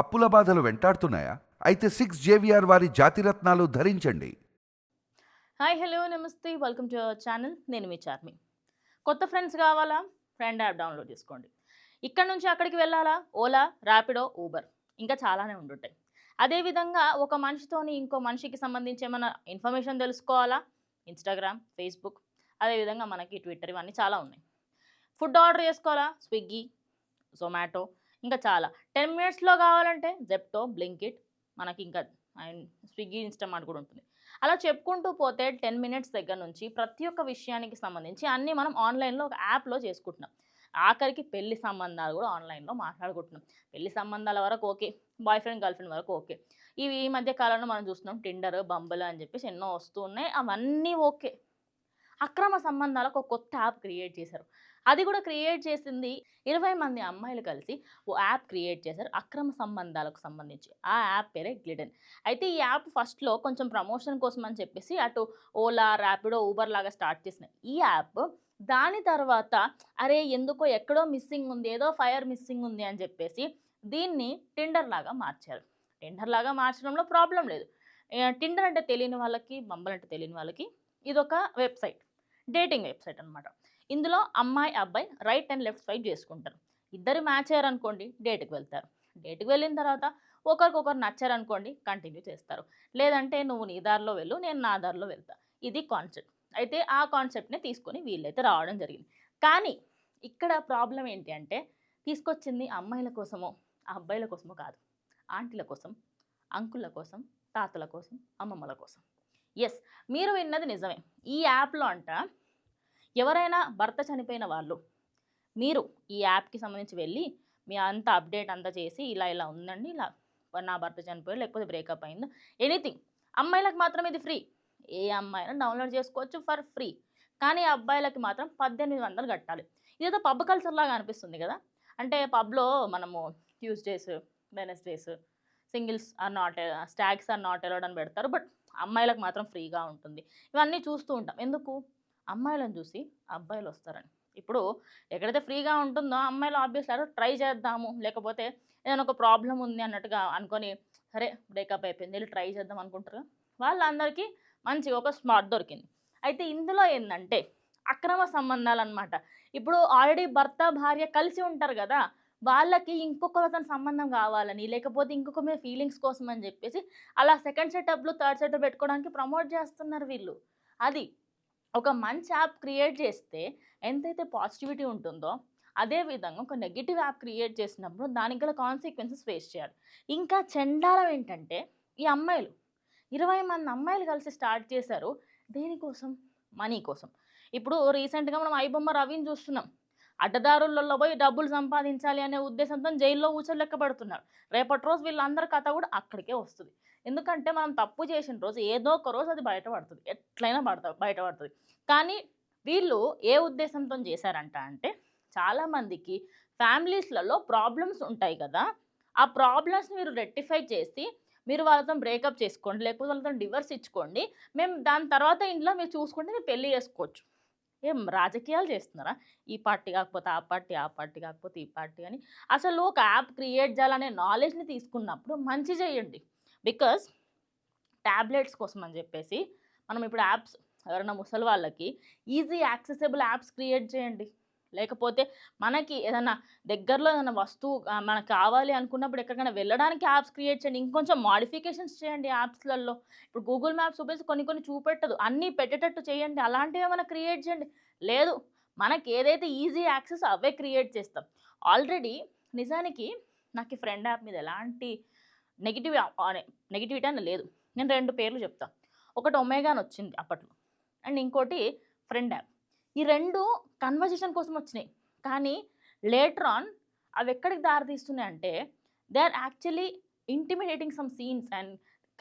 అప్పుల బాధలు వెంటాడుతున్నాయా? అయితే సిక్స్ జేవిఆర్ వారి జాతిరత్నాలు ధరించండి. హాయ్ హలో నమస్తే. వెల్కమ్ టు అవర్ ఛానల్ నేను మీ చార్మి. కొత్త ఫ్రెండ్స్ కావాలా? ఫ్రెండ్ యాప్ డౌన్లోడ్ చేసుకోండి. ఇక్కడ నుంచి అక్కడికి వెళ్ళాలా? ఓలా ర్యాపిడో ఊబర్. ఇంకా చాలానే ఉండుంటాయి. అదేవిధంగా ఒక మనిషితోని ఇంకో మనిషికి సంబంధించి ఏమైనా ఇన్ఫర్మేషన్ తెలుసుకోవాలా? ఇన్స్టాగ్రామ్ ఫేస్బుక్ అదేవిధంగా మనకి ట్విట్టర్ ఇవన్నీ చాలా ఉన్నాయి. ఫుడ్ ఆర్డర్ చేసుకోవాలా? స్విగ్గీ జొమాటో ఇంకా చాలా. టెన్ మినిట్స్లో కావాలంటే జెప్టో బ్లింకిట్ మనకి ఇంకా అండ్ స్విగ్గీ ఇన్స్టామార్ట్ కూడా ఉంటుంది. అలా చెప్పుకుంటూ పోతే టెన్ మినిట్స్ దగ్గర నుంచి ప్రతి ఒక్క విషయానికి సంబంధించి అన్నీ మనం ఆన్లైన్లో ఒక యాప్లో చేసుకుంటున్నాం. ఆఖరికి పెళ్ళి సంబంధాలు కూడా ఆన్లైన్లో మాట్లాడుకుంటున్నాం. పెళ్ళి సంబంధాల వరకు okay boyfriend girlfriend వరకు ఓకే. ఇవి ఈ మధ్య కాలంలో మనం చూస్తున్నాం టిండర్ బంబుల్ అని చెప్పేసి ఎన్నో వస్తూ ఉన్నాయి. అవన్నీ ఓకే. అక్రమ సంబంధాలకు ఒక కొత్త యాప్ క్రియేట్ చేశారు. అది కూడా క్రియేట్ చేసింది ఇరవై మంది అమ్మాయిలు కలిసి ఓ యాప్ క్రియేట్ చేశారు. అక్రమ సంబంధాలకు సంబంధించి. ఆ యాప్ పేరే గ్లిడెన్ అయితే ఈ యాప్ ఫస్ట్లో కొంచెం ప్రమోషన్ కోసం అని చెప్పేసి అటు ఓలా ర్యాపిడో ఊబర్ లాగా స్టార్ట్ చేసిన ఈ యాప్ దాని తర్వాత అరే ఎందుకో ఎక్కడో మిస్సింగ్ ఉంది ఏదో ఫైర్ మిస్సింగ్ ఉంది అని చెప్పేసి దీన్ని టిండర్ లాగా మార్చారు. టిండర్ లాగా మార్చడంలో ప్రాబ్లం లేదు. టిండర్ అంటే తెలియని వాళ్ళకి బంబల్ అంటే తెలియని వాళ్ళకి ఇదొక వెబ్సైట్. డేటింగ్ వెబ్సైట్ అనమాట ఇందులో అమ్మాయి అబ్బాయి రైట్ అండ్ లెఫ్ట్ స్వైప్ చేసుకుంటారు. ఇద్దరు మ్యాచ్ అయ్యారనుకోండి డేట్కి వెళ్తారు. డేట్కి వెళ్ళిన తర్వాత ఒకరికొకరు నచ్చారనుకోండి కంటిన్యూ చేస్తారు. లేదంటే నువ్వు నీ దారిలో వెళ్ళు నేను నా దారిలో వెళ్తా. ఇది కాన్సెప్ట్ అయితే ఆ కాన్సెప్ట్ని తీసుకొని వీళ్ళైతే రావడం జరిగింది. కానీ ఇక్కడ ప్రాబ్లం ఏంటి అంటే తీసుకొచ్చింది అమ్మాయిల కోసమో అబ్బాయిల కోసమో కాదు. ఆంటీల కోసం అంకుల కోసం తాతల కోసం అమ్మమ్మల కోసం. ఎస్ మీరు విన్నది నిజమే. ఈ యాప్లో అంట ఎవరైనా భర్త చనిపోయిన వాళ్ళు మీరు ఈ యాప్కి సంబంధించి వెళ్ళి మీ అంత అప్డేట్ అంతా చేసి ఇలా ఇలా ఉందండి ఇలా నా భర్త చనిపోయాడు లేకపోతే బ్రేకప్ అయింది ఎనీథింగ్. అమ్మాయిలకు మాత్రం ఇది ఫ్రీ. ఏ అమ్మాయినా డౌన్లోడ్ చేసుకోవచ్చు ఫర్ ఫ్రీ. కానీ అబ్బాయిలకి మాత్రం పద్దెనిమిది వందలు కట్టాలి. ఇదేదో పబ్ కల్చర్ లాగా అనిపిస్తుంది కదా? అంటే పబ్లో మనము Tuesdays Wednesdays singles are not stags are not allowed అని పెడతారు బట్ అమ్మాయిలకు మాత్రం ఫ్రీగా ఉంటుంది. ఇవన్నీ చూస్తూ ఉంటాం. ఎందుకు? అమ్మాయిలను చూసి అబ్బాయిలు వస్తారని ఇప్పుడు ఎక్కడైతే ఫ్రీగా ఉంటుందో అమ్మాయిలు ఆబ్వియస్లీ ట్రై చేద్దాము లేకపోతే ఏదైనా ఒక ప్రాబ్లం ఉంది అన్నట్టుగా అనుకొని సరే బ్రేకప్ అయిపోయింది వెళ్ళి ట్రై చేద్దాం అనుకుంటారు వాళ్ళందరికీ మంచిగా ఒక స్మార్ట్ దొరికింది. అయితే ఇందులో ఏంటంటే అక్రమ సంబంధాలు అనమాట ఇప్పుడు ఆల్రెడీ భర్త భార్య కలిసి ఉంటారు కదా వాళ్ళకి ఇంకొకరితో సంబంధం కావాలని లేకపోతే ఇంకొక మీద ఫీలింగ్స్ కోసం అని చెప్పేసి అలా సెకండ్ సెటప్లు థర్డ్ సెటప్ పెట్టుకోవడానికి ప్రమోట్ చేస్తున్నారు వీళ్ళు. అది ఒక మంచి యాప్ క్రియేట్ చేస్తే ఎంతైతే పాజిటివిటీ ఉంటుందో అదే విధంగా ఒక నెగిటివ్ యాప్ క్రియేట్ చేసినప్పుడు దానికి గల కాన్సిక్వెన్సెస్ ఫేస్ చేయాలి. ఇంకా చెండాలం ఏంటంటే ఈ అమ్మాయిలు ఇరవై మంది అమ్మాయిలు కలిసి స్టార్ట్ చేశారు దేనికోసం? మనీ కోసం. ఇప్పుడు రీసెంట్గా మనం ఐబొమ్మ రవిని చూస్తున్నాం. అడ్డదారులలో పోయి డబ్బులు సంపాదించాలి అనే ఉద్దేశంతో జైల్లో ఊచలు పడుతున్నారు రేపటి రోజు వీళ్ళందరి కథ కూడా అక్కడికే వస్తుంది. ఎందుకంటే మనం తప్పు చేసిన రోజు ఏదో ఒక రోజు అది బయటపడుతుంది ఎట్లయినా పడతా బయటపడుతుంది కానీ వీళ్ళు ఏ ఉద్దేశంతో చేశారంట అంటే చాలామందికి ఫ్యామిలీస్లలో ప్రాబ్లమ్స్ ఉంటాయి కదా ఆ ప్రాబ్లమ్స్ని మీరు రెక్టిఫై చేసి మీరు వాళ్ళతో బ్రేకప్ చేసుకోండి లేకపోతే వాళ్ళతో డివర్స్ ఇచ్చుకోండి. మేము దాని తర్వాత ఇంట్లో మీరు చూసుకుంటే మీరు పెళ్ళి చేసుకోవచ్చు. ఏం రాజకీయాలు చేస్తున్నారా? ఈ పార్టీ కాకపోతే ఆ పార్టీ ఆ పార్టీ కాకపోతే ఈ పార్టీ అని. అసలు ఒక యాప్ క్రియేట్ చేయాలనే నాలెడ్జ్ని తీసుకున్నప్పుడు మంచి చేయండి. బికాస్ ట్యాబ్లెట్స్ కోసం అని చెప్పేసి మనం ఇప్పుడు యాప్స్ ఎవరైనా ముసలి వాళ్ళకి ఈజీ యాక్సెసిబుల్ యాప్స్ క్రియేట్ చేయండి. లేకపోతే మనకి ఏదైనా దగ్గరలో ఏదైనా వస్తువు మనకు కావాలి అనుకున్నప్పుడు ఎక్కడికైనా వెళ్ళడానికి యాప్స్ క్రియేట్ చేయండి. ఇంకొంచెం మాడిఫికేషన్స్ చేయండి యాప్స్లలో. ఇప్పుడు గూగుల్ మ్యాప్స్ ఉపయోగించి కొన్ని కొన్ని చూపెట్టదు. అన్నీ పెట్టేటట్టు చేయండి. అలాంటివి ఏమైనా క్రియేట్ చేయండి. లేదు మనకి ఏదైతే ఈజీ యాక్సెస్ అవే క్రియేట్ చేస్తాం. ఆల్రెడీ నిజానికి నాకు ఫ్రెండ్ యాప్ మీద ఎలాంటి నెగిటివ్ నెగిటివిటీ అని లేదు. నేను రెండు పేర్లు చెప్తాను ఒకటి ఒమేగాన్ వచ్చింది అప్పట్లో. అండ్ ఇంకోటి ఫ్రెండ్ యాప్. ఈ రెండు కన్వర్జేషన్ కోసం వచ్చినాయి. కానీ లేటర్ ఆన్ అవి ఎక్కడికి దారితీస్తున్నాయి అంటే they are actually intimidating some scenes and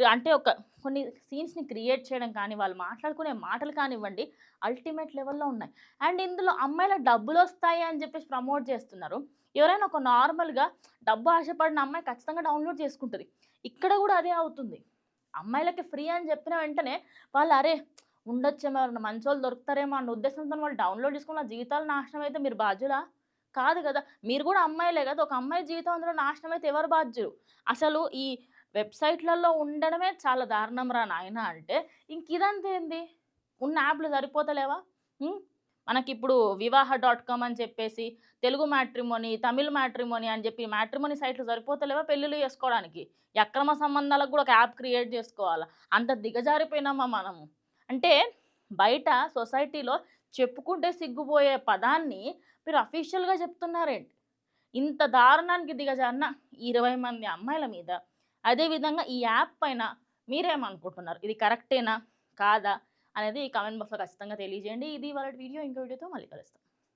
అంటే ఒక కొన్ని సీన్స్ని క్రియేట్ చేయడం కానీ వాళ్ళు మాట్లాడుకునే మాటలు కానివ్వండి అల్టిమేట్ లెవెల్లో ఉన్నాయి. అండ్ ఇందులో అమ్మాయిల డబ్బులు వస్తాయి అని చెప్పేసి ప్రమోట్ చేస్తున్నారు. ఎవరైనా ఒక నార్మల్గా డబ్బు ఆశపడిన అమ్మాయి ఖచ్చితంగా డౌన్లోడ్ చేసుకుంటుంది. ఇక్కడ కూడా అదే అవుతుంది. అమ్మాయిలకి ఫ్రీ అని చెప్పిన వెంటనే వాళ్ళు అరే ఉండొచ్చేమో ఎవరైనా మంచి వాళ్ళు దొరుకుతారేమో అన్న ఉద్దేశంతో వాళ్ళు డౌన్లోడ్ చేసుకున్న జీవితాలు నాశనం అయితే మీరు బాధ్యులా? కాదు కదా. మీరు కూడా అమ్మాయిలే కదా. ఒక అమ్మాయి జీవితం అందులో నాశనం అయితే ఎవరు బాధ్యులు? అసలు ఈ వెబ్సైట్లలో ఉండడమే చాలా దారుణం రా నాయన అంటే ఇంక ఇదంతా ఏంది? ఉన్న యాప్లు సరిపోతలేవా? మనకిప్పుడు వివాహ డాట్ కామ్ అని చెప్పేసి తెలుగు మ్యాట్రిమోని తమిళ్ మ్యాట్రిమోని అని చెప్పి మ్యాట్రిమోని సైట్లు సరిపోతలేవా పెళ్ళిళ్ళు చేసుకోవడానికి? అక్రమ సంబంధాలకు కూడా ఒక యాప్ క్రియేట్ చేసుకోవాలా? అంత దిగజారిపోయినామా మనము? అంటే బయట సొసైటీలో చెప్పుకుంటే సిగ్గుపోయే పదాన్ని మీరు అఫీషియల్గా చెప్తున్నారేంటి? ఇంత దారుణానికి దిగజారిన ఇరవై మంది అమ్మాయిల మీద అదేవిధంగా ఈ యాప్ పైన మీరేమనుకుంటున్నారు? ఇది కరెక్టేనా? కాదా? అనేది కామెంట్ బాక్స్లో ఖచ్చితంగా తెలియజేయండి. ఇది వాళ్ళ వీడియో. ఇంకో వీడియోతో మళ్ళీ కలుస్తాం.